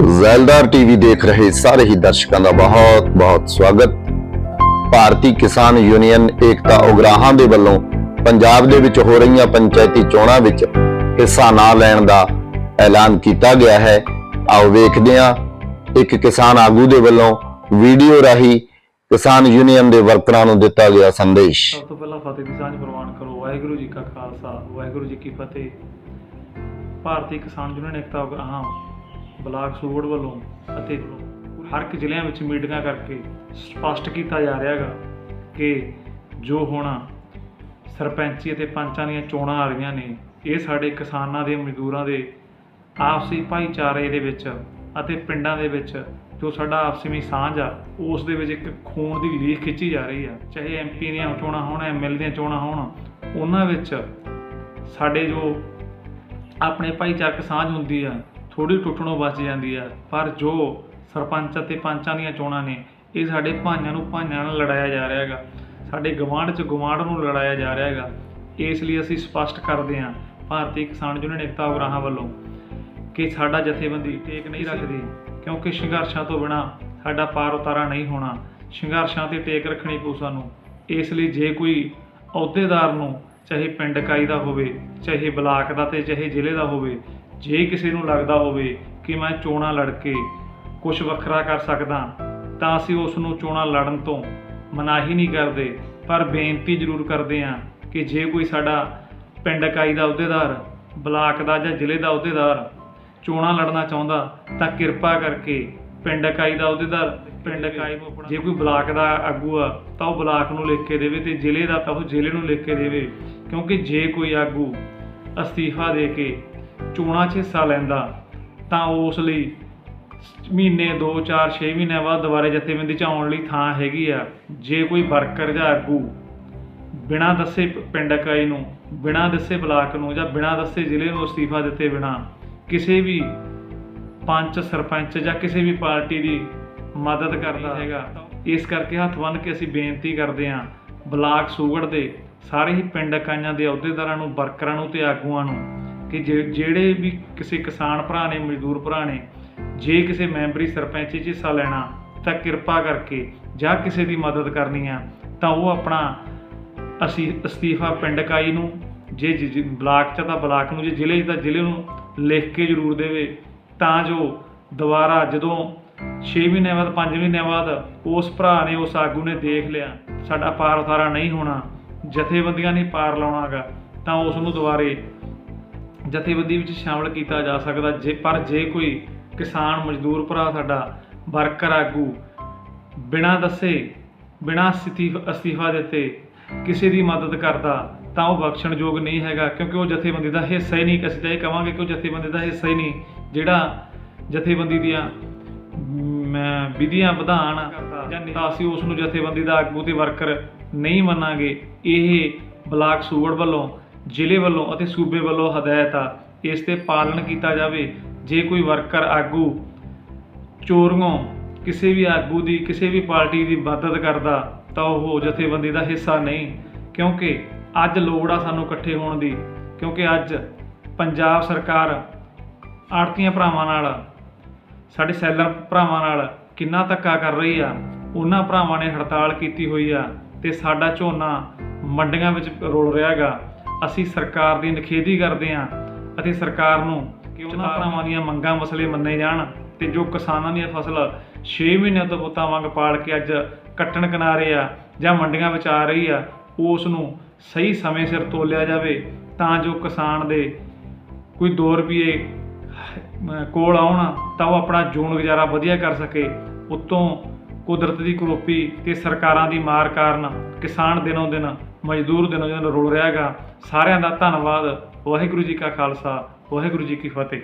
ਜ਼ੈਲਦਾਰ TV ਦੇਖ ਰਹੇ ਸਾਰੇ ਹੀ ਦਰਸ਼ਕਾਂ ਦਾ ਬਹੁਤ ਬਹੁਤ ਸਵਾਗਤ ਭਾਰਤੀ ਕਿਸਾਨ ਯੂਨੀਅਨ ਏਕਤਾ ਉਗਰਾਹਾਂ ਦੇ ਵੱਲੋਂ ਪੰਜਾਬ ਦੇ ਵਿੱਚ ਹੋ ਰਹੀਆਂ ਪੰਚਾਇਤੀ ਚੋਣਾਂ ਵਿੱਚ ਹਿੱਸਾ ਨਾ ਲੈਣ ਦਾ ਐਲਾਨ ਕੀਤਾ ਗਿਆ ਹੈ ਆਓ ਵੇਖਦੇ ਹਾਂ ਇੱਕ ਕਿਸਾਨ ਆਗੂ ਦੇ ਵੱਲੋਂ ਵੀਡੀਓ ਰਾਹੀਂ ਕਿਸਾਨ ਯੂਨੀਅਨ ਦੇ ਵਰਕਰਾਂ ਨੂੰ ਦਿੱਤਾ ਗਿਆ ਸੰਦੇਸ਼ ਸਭ ਤੋਂ ਪਹਿਲਾਂ ਫਤਿਹ ਦੀ ਸਾਂਝ ਪ੍ਰਵਾਨ ਕਰੋ ਵਾਹਿਗੁਰੂ ਜੀ ਕਾ ਖਾਲਸਾ ਵਾਹਿਗੁਰੂ ਜੀ ਕੀ ਫਤਿਹ ਭਾਰਤੀ ਕਿਸਾਨ ਯੂਨੀਅਨ ਏਕਤਾ ਉਗਰਾਹਾਂ ਬਲਾਕ ਸੂਬੜ ਵੱਲੋਂ ਅਤੇ ਹਰ ਇੱਕ ਜ਼ਿਲ੍ਹਿਆਂ ਵਿੱਚ ਮੀਟਿੰਗਾਂ ਕਰਕੇ ਸਪਸ਼ਟ ਕੀਤਾ ਜਾ ਰਿਹਾ ਹੈਗਾ ਕਿ ਜੋ ਹੁਣ ਸਰਪੰਚੀ ਅਤੇ ਪੰਚਾਂ ਦੀਆਂ ਚੋਣਾਂ ਆ ਰਹੀਆਂ ਨੇ, ਇਹ ਸਾਡੇ ਕਿਸਾਨਾਂ ਦੇ, ਮਜ਼ਦੂਰਾਂ ਦੇ ਆਪਸੀ ਭਾਈਚਾਰੇ ਦੇ ਵਿੱਚ ਅਤੇ ਪਿੰਡਾਂ ਦੇ ਵਿੱਚ ਜੋ ਸਾਡਾ ਆਪਸੀ ਵਿੱਚ ਸਾਂਝ ਆ, ਉਸ ਦੇ ਵਿੱਚ ਇੱਕ ਖੂਨ ਦੀ ਲੀਕ ਖਿੱਚੀ ਜਾ ਰਹੀ ਆ। ਚਾਹੇ ਐਮਪੀ ਦੀਆਂ ਚੋਣਾਂ ਹੋਣ ਐਮਐਲ ਦੀਆਂ ਚੋਣਾਂ ਹੋਣ, ਉਹਨਾਂ ਵਿੱਚ ਸਾਡੇ ਜੋ ਆਪਣੇ ਭਾਈਚਾਰਕ ਸਾਂਝ ਹੁੰਦੀ ਆ ਥੋੜੀ ਟੁੱਟਣੋਂ ਬਚ ਜਾਂਦੀ ਆ। ਪਰ ਜੋ ਸਰਪੰਚ ਅਤੇ ਪੰਚਾਂ ਦੀਆਂ ਚੋਣਾਂ ਨੇ ਇਹ ਸਾਡੇ ਭਾਈਆਂ ਨੂੰ ਭਾਈਆਂ ਨਾਲ ਲੜਾਇਆ ਜਾ ਰਿਹਾ ਹੈਗਾ। ਸਾਡੇ ਗਵਾਂਢ 'ਚ ਗਵਾਂਢ ਨੂੰ ਲੜਾਇਆ ਜਾ ਰਿਹਾ ਹੈਗਾ। ਇਸ ਲਈ ਅਸੀਂ ਸਪਸ਼ਟ ਕਰਦੇ ਹਾਂ ਭਾਰਤੀ ਕਿਸਾਨ ਯੂਨੀਅਨ ਏਕਤਾ ਉਗਰਾਹਾਂ ਵੱਲੋਂ ਕਿ ਸਾਡਾ ਜਥੇਬੰਦੀ ਟੇਕ ਨਹੀਂ ਰੱਖਦੀ ਕਿਉਂਕਿ ਸੰਘਰਸ਼ਾਂ ਤੋਂ ਬਿਨਾ ਸਾਡਾ ਪਾਰ ਉਤਾਰਾ ਨਹੀਂ ਹੋਣਾ। ਸੰਘਰਸ਼ਾਂ ਤੇ ਟੇਕ ਰੱਖਣੀ ਪਊ ਸਾਨੂੰ। ਇਸ ਲਈ ਜੇ ਕੋਈ ਅਹੁਦੇਦਾਰ ਨੂੰ ਚਾਹੇ ਪਿੰਡ ਇਕਾਈ ਦਾ ਹੋਵੇ ਚਾਹੇ ਬਲਾਕ ਦਾ ਤੇ ਚਾਹੇ ਜ਼ਿਲ੍ਹੇ ਦਾ ਹੋਵੇ ਜੇ ਕਿਸੇ ਨੂੰ ਲੱਗਦਾ ਹੋਵੇ ਕਿ ਮੈਂ ਚੋਣਾਂ ਲੜ ਕੇ ਕੁਝ ਵੱਖਰਾ ਕਰ ਸਕਦਾ, ਤਾਂ ਅਸੀਂ ਉਸ ਨੂੰ ਚੋਣਾਂ ਲੜਨ ਤੋਂ ਮਨਾਹੀ ਨਹੀਂ ਕਰਦੇ, ਪਰ ਬੇਨਤੀ ਜ਼ਰੂਰ ਕਰਦੇ ਹਾਂ ਕਿ ਜੇ ਕੋਈ ਸਾਡਾ ਪਿੰਡ ਇਕਾਈ ਦਾ ਅਹੁਦੇਦਾਰ, ਬਲਾਕ ਦਾ ਜਾਂ ਜ਼ਿਲ੍ਹੇ ਦਾ ਅਹੁਦੇਦਾਰ ਚੋਣਾਂ ਲੜਨਾ ਚਾਹੁੰਦਾ, ਤਾਂ ਕਿਰਪਾ ਕਰਕੇ ਪਿੰਡ ਇਕਾਈ ਦਾ ਅਹੁਦੇਦਾਰ, ਪਿੰਡ ਇਕਾਈ ਨੂੰ ਆਪਣਾ ਜੇ ਕੋਈ ਬਲਾਕ ਦਾ ਆਗੂ ਆ, ਤਾਂ ਉਹ ਬਲਾਕ ਨੂੰ ਲਿਖ ਕੇ ਦੇਵੇ ਤੇ ਜ਼ਿਲ੍ਹੇ ਦਾ ਤਾਂ ਉਹ ਜ਼ਿਲ੍ਹੇ ਨੂੰ ਲਿਖ ਕੇ ਦੇਵੇ, ਕਿਉਂਕਿ ਜੇ ਕੋਈ ਆਗੂ ਅਸਤੀਫਾ ਦੇ ਕੇ ਚੋਣਾਂ 'ਚ ਹਿੱਸਾ ਲੈਂਦਾ, ਤਾਂ ਉਸ ਲਈ ਮਹੀਨੇ 2 4 6 ਮਹੀਨਿਆਂ ਬਾਅਦ ਦੁਬਾਰੇ ਜਥੇਬੰਦੀ 'ਚ ਆਉਣ ਲਈ ਥਾਂ ਹੈਗੀ ਆ। ਜੇ ਕੋਈ ਵਰਕਰ ਜਾਂ ਆਗੂ ਬਿਨਾਂ ਦੱਸੇ ਪਿੰਡ ਇਕਾਈ ਨੂੰ, ਬਿਨਾਂ ਦੱਸੇ ਬਲਾਕ ਨੂੰ ਜਾਂ ਬਿਨਾਂ ਦੱਸੇ ਜ਼ਿਲ੍ਹੇ ਨੂੰ ਅਸਤੀਫਾ ਦਿੱਤੇ ਬਿਨਾਂ ਕਿਸੇ ਵੀ ਪੰਚ, ਸਰਪੰਚ ਜਾਂ ਕਿਸੇ ਵੀ ਪਾਰਟੀ ਦੀ ਮਦਦ ਕਰਦਾ ਹੈਗਾ, ਇਸ ਕਰਕੇ ਹੱਥ ਬੰਨ੍ਹ ਕੇ ਅਸੀਂ ਬੇਨਤੀ ਕਰਦੇ ਹਾਂ, ਬਲਾਕ ਸੂਗੜ ਦੇ ਸਾਰੇ ਹੀ ਪਿੰਡ ਇਕਾਈਆਂ ਦੇ ਅਹੁਦੇਦਾਰਾਂ ਨੂੰ, ਵਰਕਰਾਂ ਨੂੰ ਤੇ ਆਗੂਆਂ ਨੂੰ ਕਿ ਜੇ- ਜਿਹੜੇ ਵੀ ਕਿਸੇ ਕਿਸਾਨ ਭਰਾ ਨੇ, ਮਜ਼ਦੂਰ ਭਰਾ ਨੇ, ਜੇ ਕਿਸੇ ਮੈਂਬਰੀ ਸਰਪੰਚੀ 'ਚ ਹਿੱਸਾ ਲੈਣਾ, ਤਾਂ ਕਿਰਪਾ ਕਰਕੇ ਜਾਂ ਕਿਸੇ ਦੀ ਮਦਦ ਕਰਨੀ ਆ, ਤਾਂ ਉਹ ਆਪਣਾ ਅਸੀਂ ਅਸਤੀਫਾ ਪਿੰਡ ਕਾਈ ਨੂੰ, ਜੇ ਜ- ਬਲਾਕ ਚ ਤਾਂ ਬਲਾਕ ਨੂੰ, ਜੇ ਜ਼ਿਲ੍ਹੇ 'ਚ ਤਾਂ ਜ਼ਿਲ੍ਹੇ ਨੂੰ ਲਿਖ ਕੇ ਜ਼ਰੂਰ ਦੇਵੇ। ਤਾਂ ਜੋ ਦੁਬਾਰਾ ਜਦੋਂ 6 ਮਹੀਨਿਆਂ ਬਾਅਦ 5 ਮਹੀਨਿਆਂ ਬਾਅਦ ਉਸ ਭਰਾ ਨੇ, ਉਸ ਆਗੂ ਨੇ ਦੇਖ ਲਿਆ, ਸਾਡਾ ਪਾਰ ਉਤਾਰਾ ਨਹੀਂ ਹੋਣਾ, ਜਥੇਬੰਦੀਆਂ ਨੇ ਪਾਰ ਲਾਉਣਾਗਾ ਤਾਂ ਉਸ ਨੂੰ ਦੁਬਾਰੇ ਜਥੇਬੰਦੀ ਵਿੱਚ ਸ਼ਾਮਲ ਕੀਤਾ ਜਾ ਸਕਦਾ ਜੇ, ਪਰ ਜੇ ਕੋਈ ਕਿਸਾਨ, ਮਜ਼ਦੂਰ ਭਰਾ ਸਾਡਾ ਵਰਕਰ ਆਗੂ ਬਿਨਾਂ ਦੱਸੇ, ਬਿਨਾਂ ਅਸਤੀਫ- ਅਸਤੀਫਾ ਦਿੱਤੇ ਕਿਸੇ ਦੀ ਮਦਦ ਕਰਦਾ, ਤਾਂ ਉਹ ਬਖਸ਼ਣਯੋਗ ਨਹੀਂ ਹੈਗਾ, ਕਿਉਂਕਿ ਉਹ ਜਥੇਬੰਦੀ ਦਾ ਹਿੱਸਾ ਹੀ ਨਹੀਂ, ਅਸੀਂ ਤਾਂ ਇਹ ਕਵਾਂਗੇ ਕਿ ਉਹ ਜਥੇਬੰਦੀ ਦਾ ਹਿੱਸਾ ਹੀ ਨਹੀਂ, ਜਿਹੜਾ ਜਥੇਬੰਦੀ ਦੀਆਂ ਵਿਧੀਆਂ ਵਿਧਾਨ ਤਾਂ ਅਸੀਂ ਉਸ ਨੂੰ ਜਥੇਬੰਦੀ ਦਾ ਆਗੂ ਤੇ ਵਰਕਰ ਨਹੀਂ ਮੰਨਾਂਗੇ, ਇਹ ਬਲਾਕ ਸੂਬੜ ਵੱਲੋਂ ਜ਼ਿਲ੍ਹੇ ਵੱਲੋਂ ਅਤੇ ਸੂਬੇ ਵੱਲੋਂ ਹਦਾਇਤ ਆ ਇਸ ਤੇ ਪਾਲਣ ਕੀਤਾ ਜਾਵੇ। ਜੇ ਕੋਈ ਵਰਕਰ ਆਗੂ ਚੋਰੀਆਂ ਕਿਸੇ ਵੀ ਆਗੂ ਦੀ, ਕਿਸੇ ਵੀ ਪਾਰਟੀ ਦੀ ਮਦਦ ਕਰਦਾ, ਤਾਂ ਉਹ ਜਥੇਬੰਦੀ ਦਾ ਹਿੱਸਾ ਨਹੀਂ, ਕਿਉਂਕਿ ਅੱਜ ਲੋੜ ਆ ਸਾਨੂੰ ਇਕੱਠੇ ਹੋਣ ਦੀ, ਕਿਉਂਕਿ ਅੱਜ ਪੰਜਾਬ ਸਰਕਾਰ ਆੜਤੀਆਂ ਭਰਾਵਾਂ ਨਾਲ, ਸਾਡੇ ਸੈਲਰ ਭਰਾਵਾਂ ਨਾਲ ਕਿੰਨਾ ਧੱਕਾ ਕਰ ਰਹੀ ਆ। ਉਹਨਾਂ ਭਰਾਵਾਂ ਨੇ ਹੜਤਾਲ ਕੀਤੀ ਹੋਈ ਆ ਤੇ ਸਾਡਾ ਝੋਨਾ ਮੰਡੀਆਂ ਵਿੱਚ ਰੋਲ ਰਿਹਾ ਹੈਗਾ। ਅਸੀਂ ਸਰਕਾਰ ਦੀ ਨਿਖੇਧੀ ਕਰਦੇ ਆ ਅਤੇ ਸਰਕਾਰ ਨੂੰ ਕਿ ਉਹਨਾਂ ਭਰਾਵਾਂ ਦੀਆਂ ਮੰਗਾਂ ਮਸਲੇ ਮੰਨੇ ਜਾਣ ਤੇ ਜੋ ਕਿਸਾਨਾਂ ਦੀਆਂ ਫਸਲ 6 ਮਹੀਨਿਆਂ ਤੋਂ ਪੁੱਤਾਂ ਵਾਂਗ ਪਾਲ ਕੇ ਅੱਜ ਕੱਟਣ ਕਿਨਾਰੇ ਆ ਜਾਂ ਮੰਡੀਆਂ ਵਿੱਚ ਆ ਰਹੀ ਆ ਉਸ ਨੂੰ ਸਹੀ ਸਮੇਂ ਸਿਰ ਤੋਲਿਆ ਜਾਵੇ ਤਾਂ ਜੋ ਕਿਸਾਨ ਦੇ ਕੋਈ 2 ਰੁਪਏ ਕੋਲ ਆਉਣ ਤਾਂ ਉਹ ਆਪਣਾ ਜੂਨ ਗੁਜ਼ਾਰਾ ਵਧੀਆ ਕਰ ਸਕੇ। ਉਤੋਂ ਕੁਦਰਤ ਦੀ ਕਰੋਪੀ ਤੇ ਸਰਕਾਰਾਂ ਦੀ ਮਾਰ ਕਾਰਨ ਕਿਸਾਨ ਦਿਨੋਂ ਦਿਨ ਮਜ਼ਦੂਰ ਦਿਨੋਂ ਦਿਨ ਰੁਲ ਰਿਹਾ ਹੈਗਾ। ਸਾਰਿਆਂ ਦਾ ਧੰਨਵਾਦ। ਵਾਹਿਗੁਰੂ ਜੀ ਕਾ ਖਾਲਸਾ, ਵਾਹਿਗੁਰੂ ਜੀ ਕੀ ਫਤਿਹ।